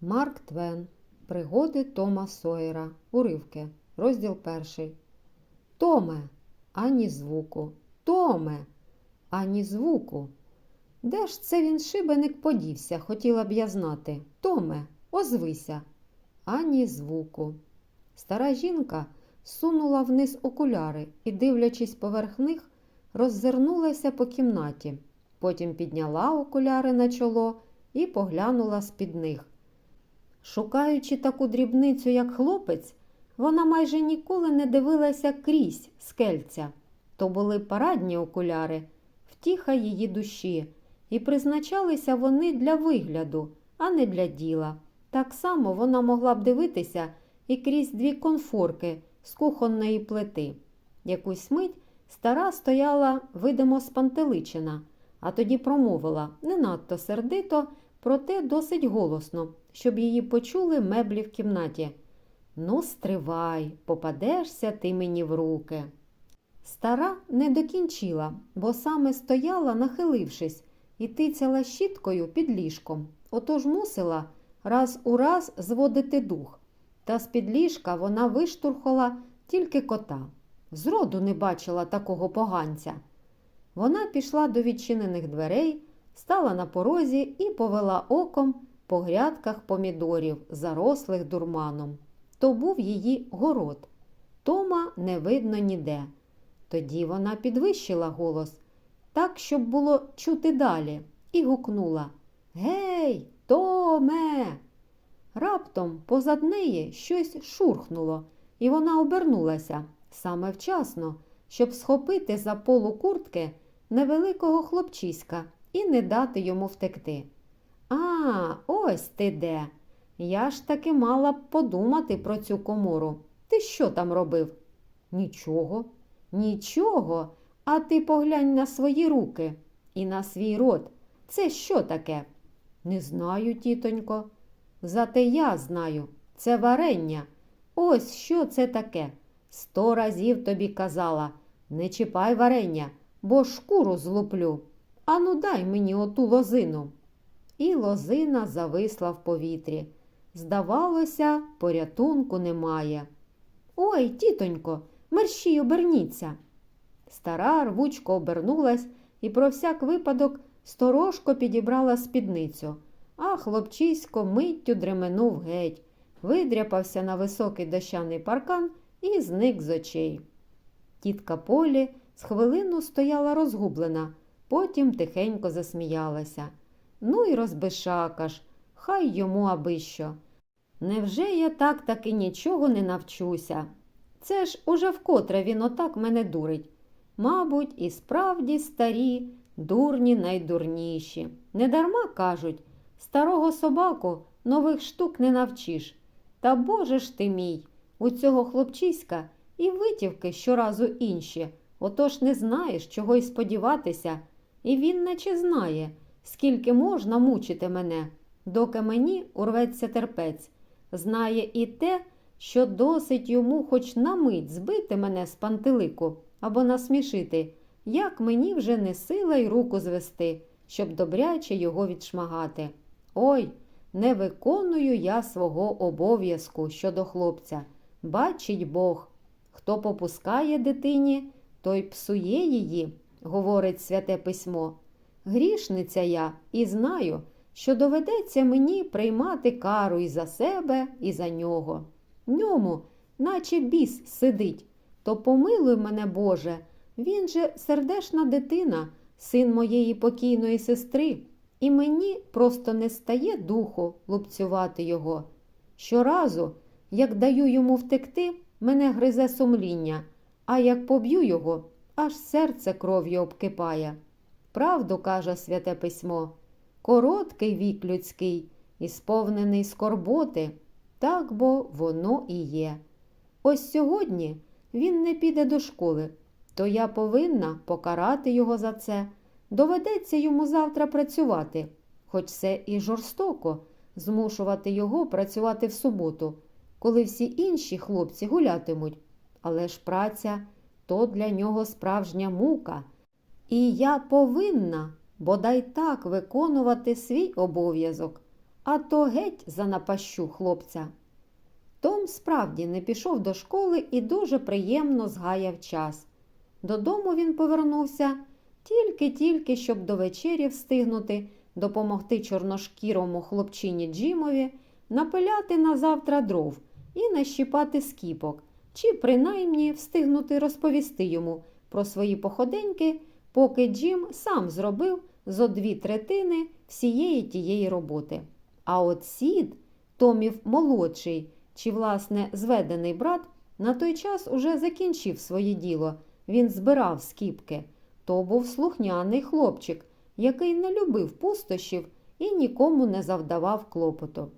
Марк Твен. Пригоди Тома Сойера. Уривки. Розділ перший. Томе, ані звуку. Томе, ані звуку. Де ж це він шибеник подівся, хотіла б я знати. Томе, озвися. Ані звуку. Стара жінка сунула вниз окуляри і, дивлячись поверх них, роззирнулася по кімнаті. Потім підняла окуляри на чоло і поглянула з-під них. Шукаючи таку дрібницю, як хлопець, вона майже ніколи не дивилася крізь скельця. То були парадні окуляри, втіха її душі, і призначалися вони для вигляду, а не для діла. Так само вона могла б дивитися і крізь дві конфорки з кухонної плити. Якусь мить стара стояла, видимо, спантеличена, а тоді промовила не надто сердито, проте досить голосно, щоб її почули меблі в кімнаті. Ну, стривай, попадешся ти мені в руки. Стара не докінчила, бо саме стояла, нахилившись, і тицяла щіткою під ліжком. Отож мусила раз у раз зводити дух. Та з-під ліжка вона виштурхала тільки кота. Зроду не бачила такого поганця. Вона пішла до відчинених дверей, стала на порозі і повела оком по грядках помідорів, зарослих дурманом. То був її город. Тома не видно ніде. Тоді вона підвищила голос, так, щоб було чути далі, і гукнула Гей, Томе! Раптом позад неї щось шурхнуло, і вона обернулася саме вчасно, щоб схопити за полу куртки невеликого хлопчиська і не дати йому втекти. А, ось ти де. Я ж таки мала б подумати про цю комору. Ти що там робив? Нічого, нічого. А ти поглянь на свої руки і на свій рот. Це що таке? Не знаю, тітонько. Зате я знаю, це варення. Ось що це таке. Сто разів тобі казала не чіпай варення, бо шкуру злуплю. Ану, дай мені оту лозину. І лозина зависла в повітрі. Здавалося, порятунку немає. Ой, тітонько, мерщій оберніться. Стара рвучко обернулась і про всяк випадок сторожко підібрала спідницю, а хлопчисько миттю дременув геть, видряпався на високий дощаний паркан і зник з очей. Тітка Полі з хвилину стояла розгублена, потім тихенько засміялася. Ну і розбишака ж, хай йому аби що. Невже я так таки нічого не навчуся? Це ж уже вкотре він отак мене дурить. Мабуть, і справді старі, дурні найдурніші. Недарма кажуть, старого собаку нових штук не навчиш. Та боже ж ти мій, у цього хлопчиська і витівки щоразу інші, отож не знаєш, чого й сподіватися, і він наче знає, скільки можна мучити мене, доки мені урветься терпець. Знає і те, що досить йому хоч на мить збити мене з пантелику або насмішити, як мені вже не сила й руку звести, щоб добряче його відшмагати. Ой, не виконую я свого обов'язку щодо хлопця. Бачить Бог, хто попускає дитині, той псує її, говорить святе письмо. Грішниця я і знаю, що доведеться мені приймати кару і за себе, і за нього. Ньому, наче біс, сидить, то помилуй мене, Боже, він же сердешна дитина, син моєї покійної сестри, і мені просто не стає духу лупцювати його. Щоразу, як даю йому втекти, мене гризе сумління, а як поб'ю його, аж серце кров'ю обкипає. Правду каже святе письмо, короткий вік людський і сповнений скорботи, так бо воно і є. Ось сьогодні він не піде до школи, то я повинна покарати його за це. Доведеться йому завтра працювати, хоч це і жорстоко змушувати його працювати в суботу, коли всі інші хлопці гулятимуть. Але ж праця то для нього справжня мука. І я повинна бодай так виконувати свій обов'язок. а то геть занапащу хлопця. Том справді не пішов до школи і дуже приємно згаяв час. Додому він повернувся тільки-тільки, щоб до вечері встигнути допомогти чорношкірому хлопчині Джимові напиляти на завтра дров і нащіпати скіпок, чи принаймні встигнути розповісти йому про свої походеньки, поки Джим сам зробив зо дві третини всієї тієї роботи. А от сід, Томів молодший, чи, власне, зведений брат, на той час уже закінчив своє діло. Він збирав скіпки. То був слухняний хлопчик, який не любив пустощів і нікому не завдавав клопоту.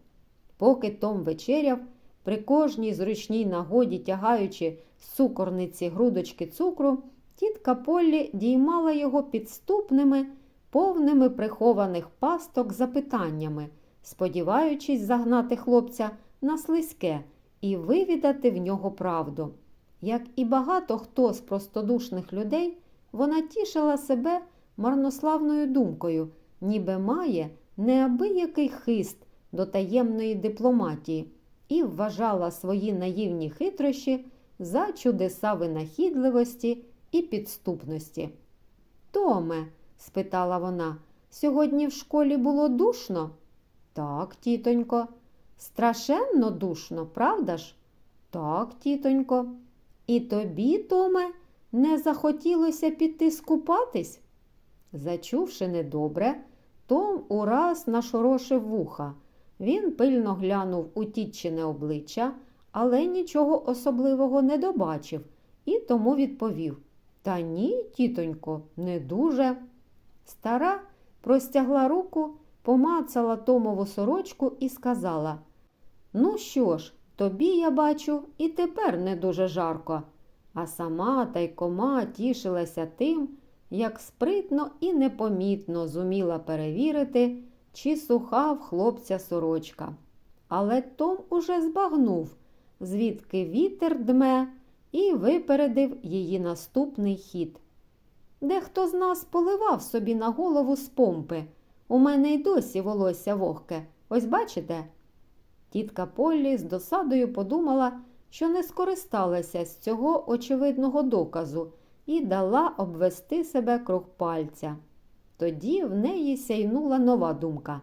Поки Том вечеряв, при кожній зручній нагоді тягаючи з цукорниці грудочки цукру, тітка Поллі діймала його підступними, повними прихованих пасток запитаннями, сподіваючись загнати хлопця на слизьке і вивідати в нього правду. Як і багато хто з простодушних людей, вона тішила себе марнославною думкою, ніби має неабиякий хист до таємної дипломатії і вважала свої наївні хитрощі за чудеса винахідливості і підступності. Томе, спитала вона, сьогодні в школі було душно? Так, тітонько. Страшенно душно, правда ж? Так, тітонько. І тобі, Томе, не захотілося піти скупатись? Зачувши недобре, Том ураз нашорошив вуха. Він пильно глянув у тітчине обличчя, але нічого особливого не добачив і тому відповів Та ні, тітонько, не дуже. Стара простягла руку, помацала Томову сорочку і сказала Ну що ж, тобі, я бачу, і тепер не дуже жарко. А сама тайкома тішилася тим, як спритно і непомітно зуміла перевірити, чи суха в хлопця сорочка. Але Том уже збагнув, звідки вітер дме, і випередив її наступний хід. Дехто з нас поливав собі на голову з помпи. У мене й досі волосся вогке. Ось бачите? Тітка Поллі з досадою подумала, що не скористалася з цього очевидного доказу і дала обвести себе круг пальця. Тоді в неї сяйнула нова думка.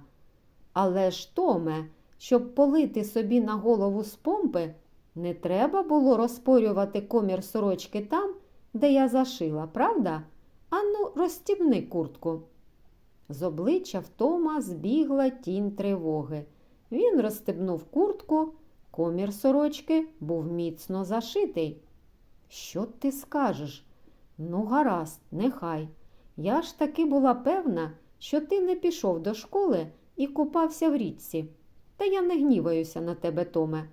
Але ж, Томе, щоб полити собі на голову з помпи, не треба було розпорювати комір сорочки там, де я зашила, правда? Ану, розстібни куртку. З обличчя в Тома збігла тінь тривоги. Він розстебнув куртку, комір сорочки був міцно зашитий. Що ти скажеш? Ну, гаразд, нехай. Я ж таки була певна, що ти не пішов до школи і купався в річці. Та я не гніваюся на тебе, Томе.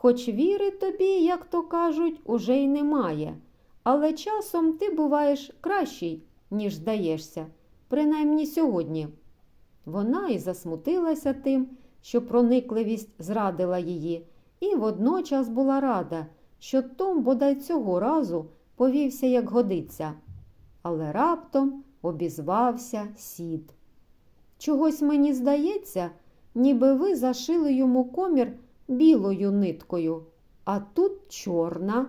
Хоч віри тобі, як то кажуть, уже й немає, але часом ти буваєш кращий, ніж здаєшся, принаймні сьогодні. Вона і засмутилася тим, що проникливість зрадила її, і водночас була рада, що Том бодай цього разу повівся, як годиться. Але раптом обізвався сід. Чогось мені здається, ніби ви зашили йому комір білою ниткою, а тут чорна.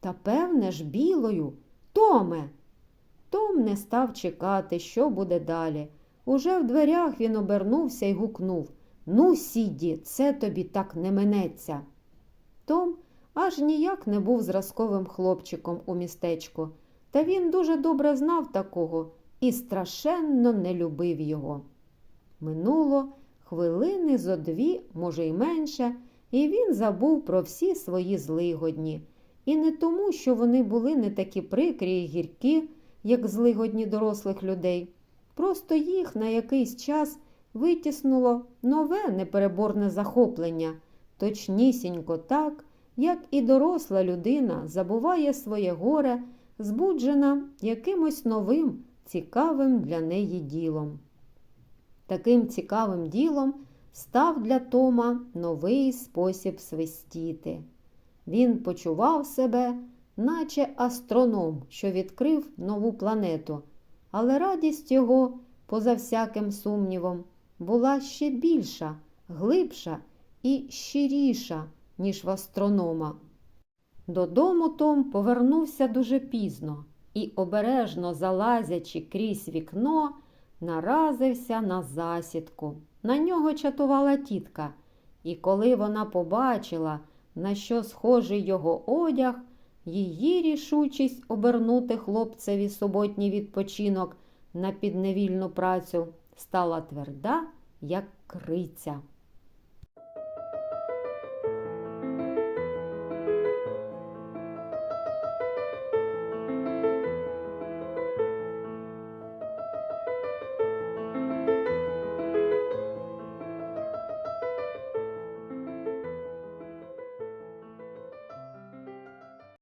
Та певне ж білою, Томе. Том не став чекати, що буде далі. Уже в дверях він обернувся і гукнув Ну, сіді, це тобі так не минеться. Том аж ніяк не був зразковим хлопчиком у містечку, та він дуже добре знав такого і страшенно не любив його. Минуло хвилини зо дві, може, й менше, і він забув про всі свої злигодні. І не тому, що вони були не такі прикрі й гіркі, як злигодні дорослих людей. Просто їх на якийсь час витіснуло нове непереборне захоплення, точнісінько так, як і доросла людина забуває своє горе, збуджена якимось новим, цікавим для неї ділом. Таким цікавим ділом став для Тома новий спосіб свистіти. Він почував себе, наче астроном, що відкрив нову планету, але радість його, поза всяким сумнівом, була ще більша, глибша і щиріша, ніж в астронома. Додому Том повернувся дуже пізно і, обережно залазячи крізь вікно, наразився на засідку. На нього чатувала тітка, і коли вона побачила, на що схожий його одяг, її рішучість обернути хлопцеві суботній відпочинок на підневільну працю стала тверда, як криця.